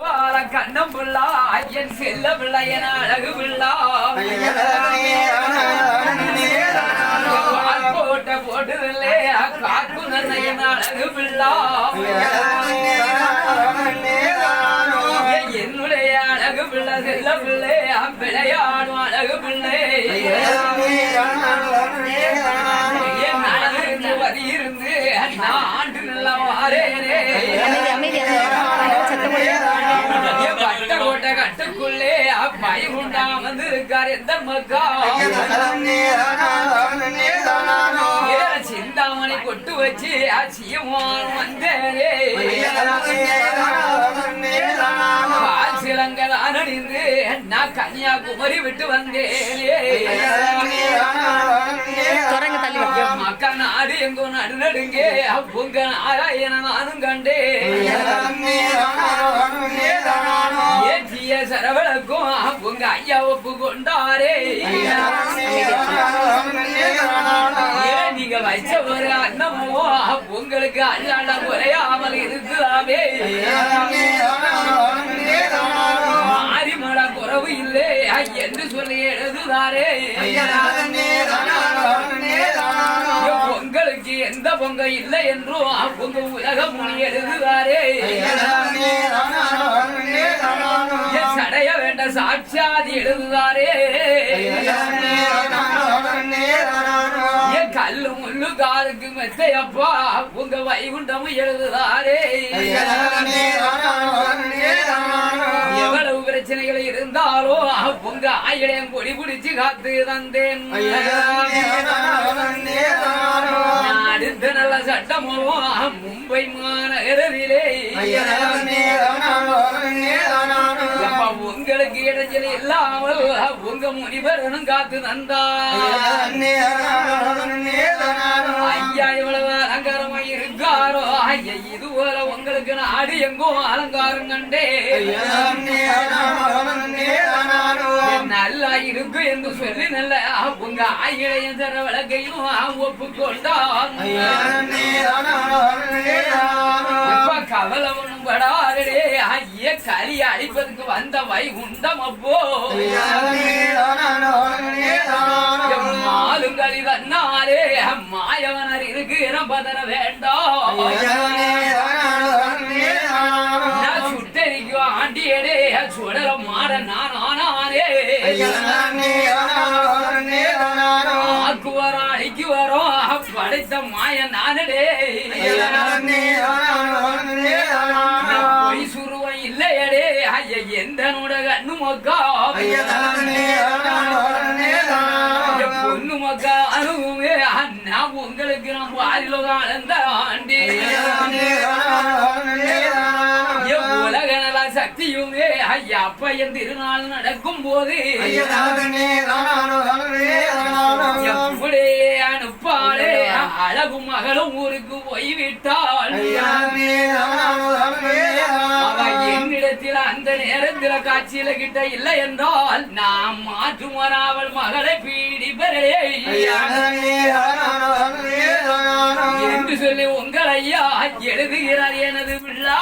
வாழ கண்ணம் பிள்ளா ஐயன் செல்ல பிள்ளை என அழகு பிள்ளா போட்ட போட்டதில்லே காக்கு நன்னையன் அழகு பிள்ளா என்னுடைய அழகு பிள்ளை செல்ல பிள்ளை விளையாடும் அழகு பிள்ளை அப்பை உண்டா வந்து இருக்கார் எந்த மக்கா ஏற சிந்தாமணி கொட்டு வச்சு அச்சியமான வந்தேனே பால் சிலங்கள் அணிந்து நான் கன்னியாகுமரி விட்டு வந்தேனே. என் மக்கள் நாடு எங்கோ நடு நடுங்கே உங்க நாராயண நானும் கண்டே சரவணக்கும் உங்க ஐயா ஒப்பு கொண்டாரே நீங்க வச்ச ஒரு அன்னமோ உங்களுக்கு அல்லாட குறையாமல் இருக்கலாமே மாறி மட குறவு இல்லை என்று சொல்லி எழுதுதாரே. உங்களுக்கு எந்த பொங்க இல்லை என்றும் உங்க உலக எழுதுதாரே. சாட்சாதி எழுதுதாரே என் கல்லு முள்ளு காலுக்கு மெத்தையப்பா உங்க வைகுண்டமும் எழுதுதாரே. எவ்வளவு பிரச்சனைகள் இருந்தாலோ உங்க ஆயிடம் கொடி பிடிச்சு காத்து தந்தேன். அடுத்த நல்ல சட்டமோ மும்பை மாநகரிலே. அப்பா, உங்களுக்கு இடைஞ்சல் இல்லாமல் உங்க முனிவரனும் காத்து தந்தா. ஐயா இவ்வளவு அலங்காரமா இருக்காரோ ஐயா இது போல உங்களுக்கு நாடு எங்கோ அலங்காரம் கண்டே. நல்லா இருக்கு என்று சொல்லி நல்ல உங்க ஆயிரம் தர வழக்கையும் ஒப்புக்கொண்டான். ஐய களி அழிப்பதற்கு வந்த வைகுண்டம் அப்போ மாலுங்களி தன்னாரே மாயவனர் இருக்கு பதற வேண்டாம். நான் ஆண்டியடே சுடர மாற நான் ஆனாரே ஆக்குவரோ அழிக்கு வரோம் படைத்த மாய நானடே எந்த கண்ணு மக்கா பொண்ணு மக்கா அணுகுமே அண்ணா உங்களுக்கு நான் வாரிலோ ஆனந்த ஆண்டி. என் உலக நல சக்தியுமே ஐயா அப்ப என் திருநாள் நடக்கும் போது எப்படியே அனுப்பாளே அழகு மகளும் ஊருக்கு போய்விட்டாள். அவ அந்த நேரத்தில் காட்சியில கிட்ட இல்லை என்றால் நாம் மாற்றும் அவள் மகளை பீடிப்பரே என்று சொல்லி உங்கள் ஐயா எழுதுகிறார் எனது பிள்ளா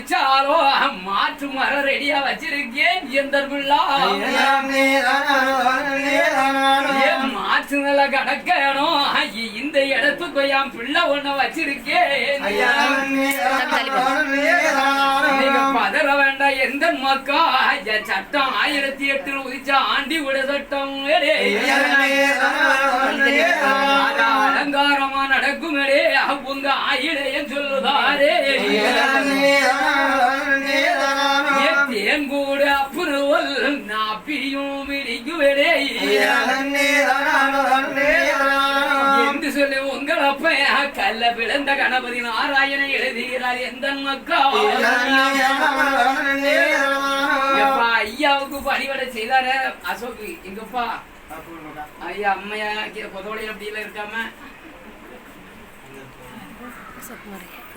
ஓடி மாற்று மரம் ரெடியா வச்சிருக்கேன் எந்த பிள்ளா மாற்று நில கடக்கணும்? இந்த இடத்துக்கு என் பிள்ளை ஒண்ணு வச்சிருக்கேன். பதற வேண்டாம் எந்த மக்கா? சட்டம் ஆயிரத்தி எட்டு உதிச்ச ஆண்டி விட சட்டம் உங்க ஆயிடையன் சொல்லுதாரே. என் தேங்கூடு அப்புறவல் நாப்பியும் இடிக்குவேடே என்று சொல்லி உங்கள் அப்ப கல்ல பிளந்த கணபதி நாராயண எழுதுகிறார் எந்த மக்கா ஐயாவுக்கு பணிவடை செய்தார அசோக் எங்கப்பா ஐயா அம்மையா பொதோடைய அப்படியெல்லாம் இருக்காம.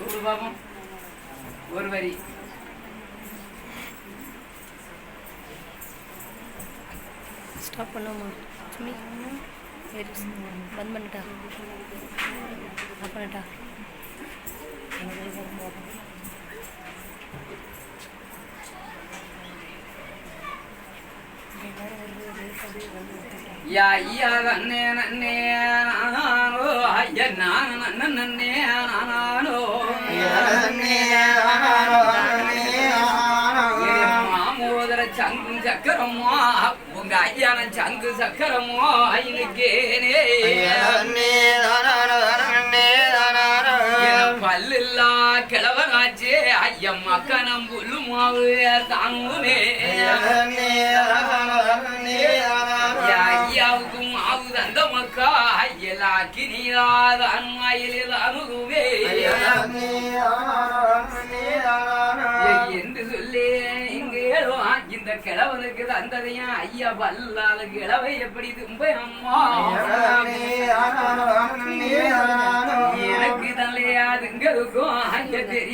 ஒரு ஒரு வரி. ஸ்டாப் பண்ணுமா சுமி பந்த் பண்ணிட்டா? ஆஃப் பண்ணிட்டா? யா ஐயா நன்னே நன்னே நானோ ஐயா நான் நன்ன நன்னே மாமோதர சங்கு சக்கரமோ உங்க ஐயான சங்கு சக்கரமோ ஐனுக்கேனே கிழவனாச்சே ஐயம் மக்கனம் புல்லு மாவு தாங்குனே ஐயாவுக்கும் மாவு தந்த மக்கா ஐயலா கினியாதான் மயிலில் அணுகுவே என்று சொல்லி இங்கே இந்த கிழவனுக்கு தந்ததையும் ஐயா பல்லால கிழவை எப்படி தும்ப? அம்மா எனக்கு தலையாதுங்களுக்கும் ஐயா தெரிய